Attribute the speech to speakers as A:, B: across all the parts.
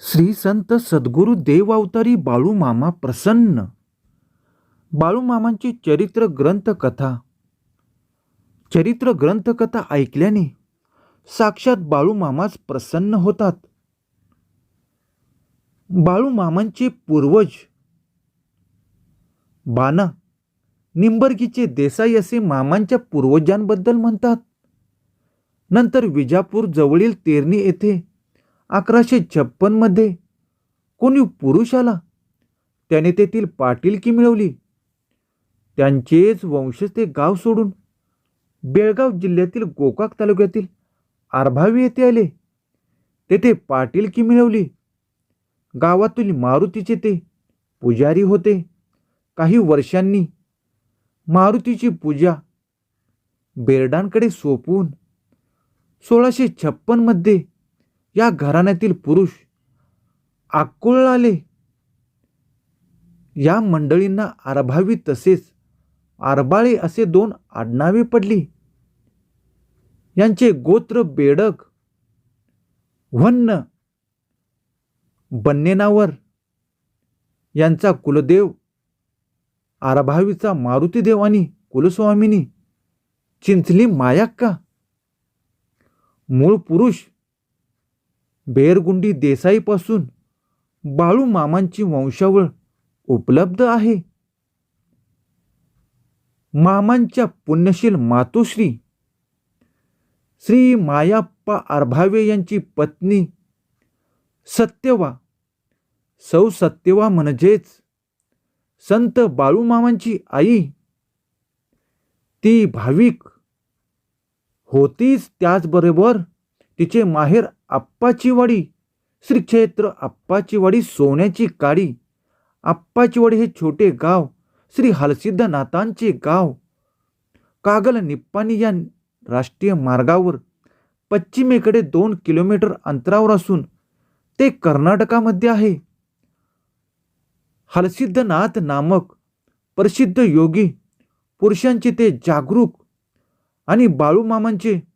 A: श्री संत सद्गुरू देवावतारी बाळूमामा प्रसन्न. बाळूमामांची चरित्र ग्रंथकथा. चरित्र ग्रंथकथा ऐकल्याने साक्षात बाळूमामाच प्रसन्न होतात. बाळूमामांचे पूर्वज बाना निंबर्गीचे देसाई असे मामांच्या पूर्वजांबद्दल म्हणतात. नंतर विजापूर जवळील तेरणी येथे अकराशे छप्पनमध्ये कोणी पुरुष आला त्याने तेथील पाटीलकी मिळवली. त्यांचेच वंशज ते गाव सोडून बेळगाव जिल्ह्यातील गोकाक तालुक्यातील आरभावी येथे आले. तेथे पाटीलकी मिळवली. गावातील मारुतीचे ते पुजारी होते. काही वर्षांनी मारुतीची पूजा बेरडांकडे सोपवून सोळाशे छप्पनमध्ये या घराण्यातील पुरुष आकुळ आले. या मंडळींना आरभावी तसेच आरबाळी असे दोन आडनावे पडली. यांचे गोत्र बेडक वन्न बन्नेनावर. यांचा कुलदेव आरभावीचा मारुतीदेव आणि कुलस्वामिनी चिंचली मायाक्का. मूळ पुरुष बेरगुंडी देसाईपासून बाळू मामांची वंशावळ उपलब्ध आहे. मामांच्या पुण्यशील मातोश्री श्री मायाप्पा आरभावे यांची पत्नी सत्यवा सौ सत्यवा म्हणजेच संत बाळूमामांची आई ती भाविक होतीच त्याचबरोबर तिचे माहेर आप्पाची वाडी श्री क्षेत्र आप्पाची वाडी सोन्याची काडी. आप्पाची वाडी हे छोटे गाव श्री हलसिद्धनाथांचे गाव. कागल निप्पाणी या राष्ट्रीय मार्गावर पश्चिमेकडे दोन किलोमीटर अंतरावर असून ते कर्नाटकामध्ये आहे. हलसिद्धनाथ नामक प्रसिद्ध योगी पुरुषांचे ते जागरूक आणि बाळूमामांचे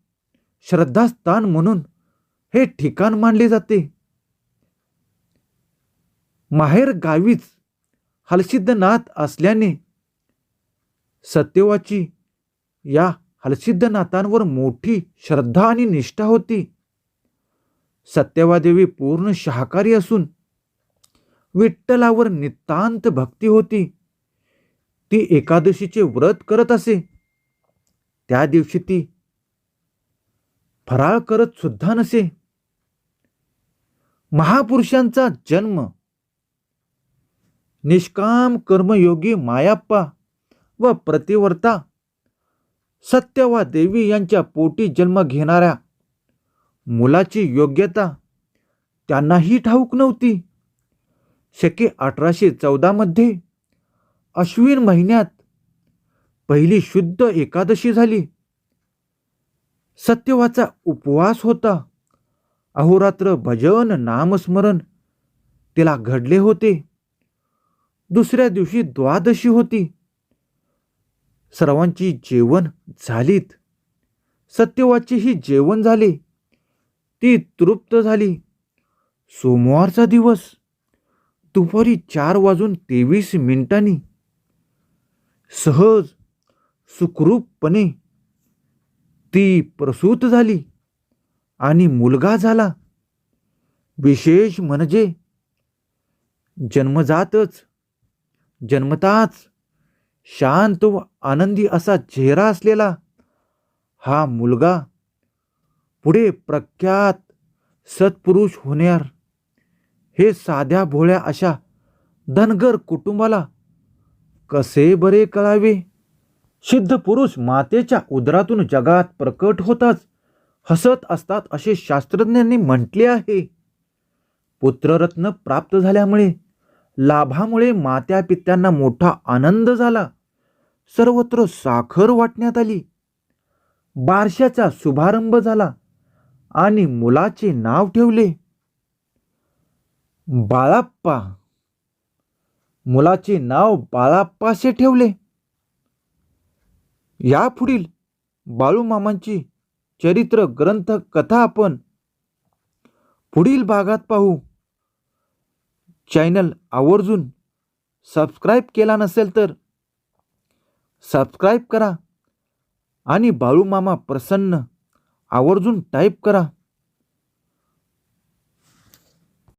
A: श्रद्धास्थान म्हणून हे ठिकाण मानले जाते. माहेर गावीच हलसिद्धनाथ असल्याने सत्यवाची या हलसिद्धनाथांवर मोठी श्रद्धा आणि निष्ठा होती. सत्यवादेवी पूर्ण शाकाहारी असून विठ्ठलावर नितांत भक्ती होती. ती एकादशीचे व्रत करत असे. त्या दिवशी ती फराळ करत सुद्धा नसे. महापुरुषांचा जन्म. निष्काम कर्मयोगी मायाप्पा व प्रतिवर्ता सत्यवा देवी यांच्या पोटी जन्म घेणाऱ्या मुलाची योग्यता त्यांनाही ठाऊक नव्हती. शके अठराशे चौदामध्ये अश्विन महिन्यात पहिली शुद्ध एकादशी झाली. सत्यवाचा उपवास होता. अहोरात्र भजन नामस्मरण तिला घडले होते. दुसऱ्या दिवशी द्वादशी होती. सर्वांची जेवण झालीत. सत्यवाचीही जेवण झाले. ती तृप्त झाली. सोमवारचा दिवस. दुपारी चार वाजून तेवीस मिनिटांनी. सहज सुखरूपपणे ती प्रसूत झाली आणि मुलगा झाला. विशेष म्हणजे जन्मजातच जन्मताच शांत व आनंदी असा चेहरा असलेला हा मुलगा पुढे प्रख्यात सत्पुरुष होण्यार हे साध्या भोळ्या अशा धनगर कुटुंबाला कसे बरे कळावे? सिद्ध पुरुष मातेच्या उदरातून जगात प्रकट होताच. हसत असतात असे शास्त्रज्ञांनी म्हटले आहे. पुत्ररत्न प्राप्त झाल्यामुळे लाभामुळे मात्या पित्यांना मोठा आनंद झाला. सर्वत्र साखर वाटण्यात आली. बारशाचा शुभारंभ झाला आणि मुलाचे नाव ठेवले. बाळाप्पा. मुलाचे नाव बाळाप्पासे ठेवले. यापुढील बाळूमामांची चरित्र ग्रंथ कथा आपण पुढील भागात पाहू. चॅनल आवर्जून सबस्क्राईब केला नसेल तर सबस्क्राईब करा आणि बाळूमामा प्रसन्न आवर्जून टाईप करा.